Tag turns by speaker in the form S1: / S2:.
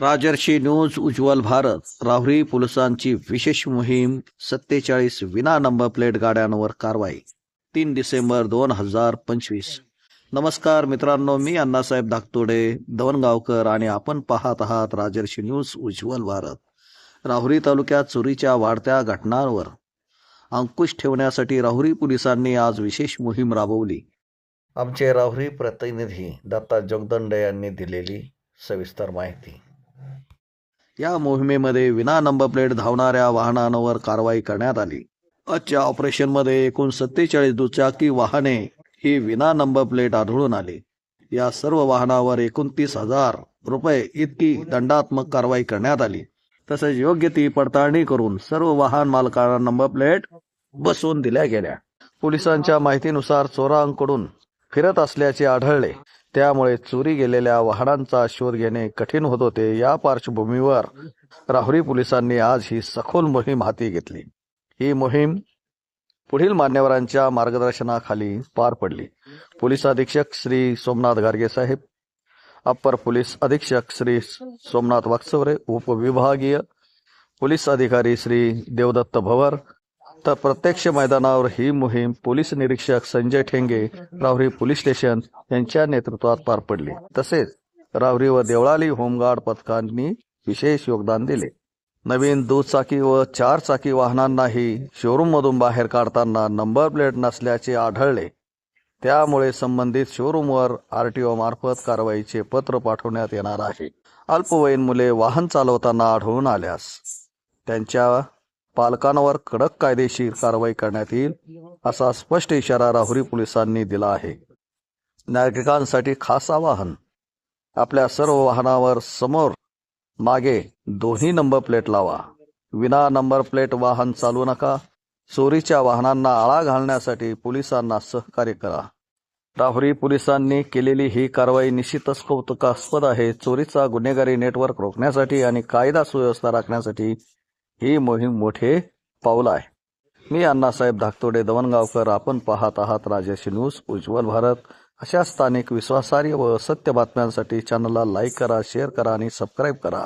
S1: Rajarshi news Ujjwal Bharat. Rahuri पोलिसांची विशेष मोहीम सत्तेचाळीस विना नंबर प्लेट गाड्यांवर कारवाई. तीन डिसेंबर दोन हजार पंचवीस. नमस्कार मित्रांनो मी अण्णासाहेब धाकतोडे दवणगावकर आणि आपण पाहत आहात राजर्षी न्यूज उज्ज्वल भारत. राहुरी तालुक्यात चोरीच्या वाढत्या घटनांवर अंकुश ठेवण्यासाठी राहुरी पोलिसांनी आज विशेष मोहीम राबवली. आमचे राहुरी प्रतिनिधी दत्ता जगदंड यांनी दिलेली सविस्तर माहिती. या मोहिमेमध्ये विना नंबर प्लेट धावणाऱ्या वाहनांवर कारवाई करण्यात आली. आजच्या ऑपरेशनमध्ये एकूण सत्तेचाळीस दुचाकी वाहने ही विना नंबर प्लेट आढळून आली. या सर्व वाहनावर एकोणतीस हजार रुपये इतकी दंडात्मक कारवाई करण्यात आली. तसेच योग्य ती पडताळणी करून सर्व वाहन मालकांना नंबर प्लेट बसवून दिल्या गेल्या. पोलिसांच्या माहितीनुसार चोरांकडून फिरत असल्याचे आढळले. त्यामुळे चोरी गेलेल्या वाहनांचा शोध घेणे कठीण होत होते. या पार्श्वभूमीवर राहुरी पोलिसांनी आज ही सखोल मोहीम हाती घेतली. ही मोहीम पुढील मान्यवरांच्या मार्गदर्शनाखाली पार पडली. पोलीस अधीक्षक श्री सोमनाथ गार्गे साहेब अप्पर पोलीस अधीक्षक श्री सोमनाथ वाकचौरे उपविभागीय पोलीस अधिकारी श्री देवदत्त भवर तर प्रत्यक्ष मैदानावर ही मोहीम पोलीस निरीक्षक संजय ठेंगे रावरी पोलीस स्टेशन यांच्या नेतृत्वात पार पडली. तसेच राहुरी व देवळाली होमगार्ड पथकांनी विशेष योगदान दिले. नवीन दुचाकी व चार चाकी वाहनांनाही शोरूम मधून बाहेर काढताना नंबर प्लेट नसल्याचे आढळले. त्यामुळे संबंधित शोरूमवर आरटीओ मार्फत कारवाईचे पत्र पाठवण्यात येणार आहे. अल्पवयीन मुले वाहन चालवताना आढळून आल्यास त्यांच्या पालकांवर कडक कायदेशीर कारवाई करण्यात येईल असा स्पष्ट इशारा राहुरी पोलिसांनी दिला आहे. नागरिकांसाठी खास आवाहन आपल्या सर्व वाहनावर समोर मागे दोन्ही नंबर प्लेट लावा. विना नंबर प्लेट वाहन चालू नका. चोरीच्या वाहनांना आळा घालण्यासाठी पोलिसांना सहकार्य करा. राहुरी पोलिसांनी केलेली ही कारवाई निश्चितच कौतुकास्पद आहे. चोरीचा गुन्हेगारी नेटवर्क रोखण्यासाठी आणि कायदा सुव्यवस्था राखण्यासाठी ही मोहीम मोठे पाऊल आहे. मी अण्णासाहेब धाकतोडे दवणगावकर आपण पाहत आहात राजेश न्यूज उज्ज्वल भारत. अशा स्थानिक विश्वासार्ह व सत्य बातम्यांसाठी चॅनलला लाईक करा शेअर करा आणि सबस्क्राईब करा.